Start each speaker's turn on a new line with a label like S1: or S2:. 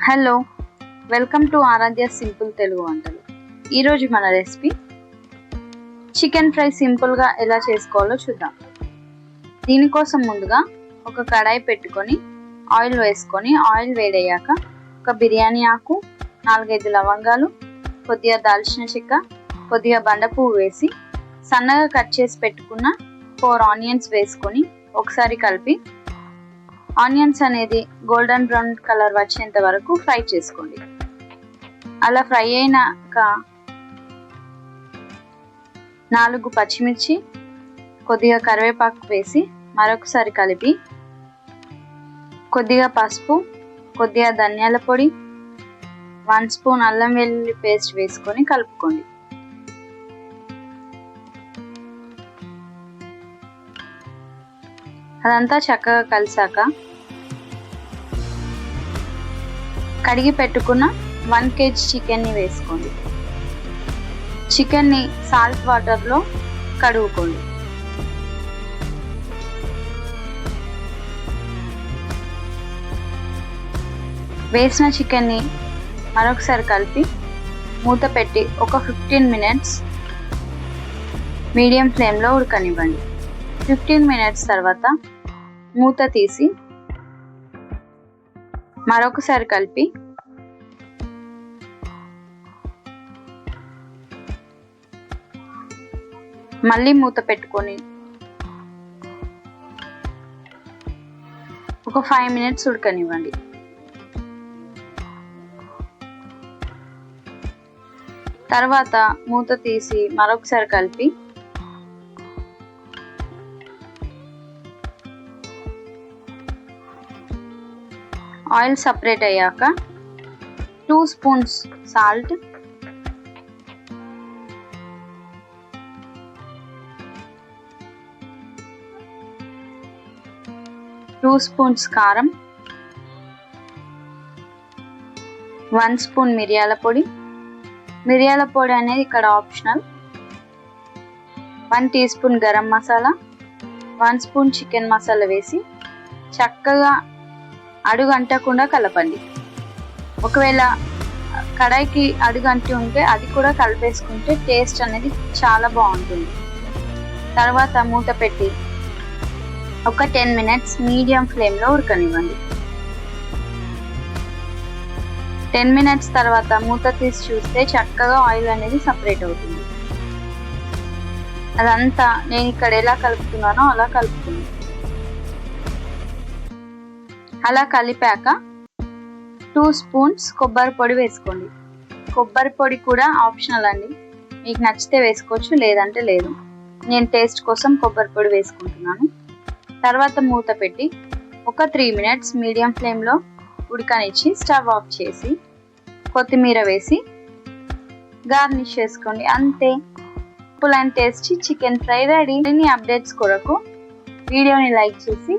S1: Hello welcome to Aaradhya simple Telugu వంటలు. ఈరోజు మన రెసిపీ చికెన్ ఫ్రై సింపుల్గా ఎలా చేసుకోవాలో చూద్దాం. దీనికోసం ముందుగా ఒక కడాయి పెట్టుకొని ఆయిల్ వేసుకొని ఆయిల్ వేడయ్యాక ఒక బిర్యానీ ఆకు నాలుగైదు లవంగాలు కొద్దిగా దాల్చిన చెక్క కొద్దిగా బండ పువ్వు వేసి సన్నగా కట్ చేసి పెట్టుకున్న ఫోర్ ఆనియన్స్ వేసుకొని ఒకసారి కలిపి ఆనియన్స్ అనేది గోల్డెన్ బ్రౌన్ కలర్ వచ్చేంత వరకు ఫ్రై చేసుకోండి. అలా ఫ్రై అయినాక నాలుగు పచ్చిమిర్చి కొద్దిగా కరివేపాకు వేసి మరొకసారి కలిపి కొద్దిగా పసుపు కొద్దిగా ధనియాల పొడి వన్ స్పూన్ అల్లం వెల్లుల్లి పేస్ట్ వేసుకొని కలుపుకోండి. అదంతా చక్కగా కలిసాక కడిగి పెట్టుకున్న వన్ కేజీ చికెన్ని వేసుకోండి. చికెన్ని సాల్ట్ వాటర్లో కడుగుకోండి. వేసిన చికెన్ని మరొకసారి కలిపి మూత పెట్టి ఒక ఫిఫ్టీన్ మినిట్స్ మీడియం ఫ్లేమ్లో ఉడకనివ్వండి. ఫిఫ్టీన్ మినిట్స్ తర్వాత మూత తీసి మరొకసారి కలిపి మళ్ళీ మూత పెట్టుకొని ఒక ఫైవ్ మినిట్స్ ఉడకనివ్వండి. తర్వాత మూత తీసి మరొకసారి కలిపి ఆయిల్ సపరేట్ అయ్యాక two spoons salt. Two spoons కారం. వన్ స్పూన్ మిరియాల పొడి. మిరియాల పొడి అనేది ఇక్కడ optional. One teaspoon garam masala. One spoon chicken masala వేసి చక్కగా అడుగు అంటకుండా కలపండి. ఒకవేళ కడాయికి అడుగు అంటి ఉంటే అది కూడా కలిపేసుకుంటే టేస్ట్ అనేది చాలా బాగుంటుంది. తర్వాత మూత పెట్టి ఒక టెన్ మినిట్స్ మీడియం ఫ్లేమ్లో ఉడకనివ్వండి. టెన్ మినిట్స్ తర్వాత మూత తీసి చూస్తే చక్కగా ఆయిల్ అనేది సపరేట్ అవుతుంది. అదంతా నేను ఇక్కడ ఎలా కలుపుతున్నానో అలా కలుపుతున్నాను అలా కలిపాక టూ స్పూన్స్ కొబ్బరి పొడి వేసుకోండి. కొబ్బరి పొడి కూడా ఆప్షనల్ అండి. మీకు నచ్చితే వేసుకోవచ్చు లేదంటే లేదు. నేను టేస్ట్ కోసం కొబ్బరి పొడి వేసుకుంటున్నాను. తర్వాత మూత పెట్టి ఒక త్రీ మినిట్స్ మీడియం ఫ్లేమ్లో ఉడకనిచ్చి స్టవ్ ఆఫ్ చేసి కొత్తిమీర వేసి గార్నిష్ చేసుకోండి. అంతే. Simple and taste chicken fry ready. Updates కొరకు వీడియోని లైక్ చేసి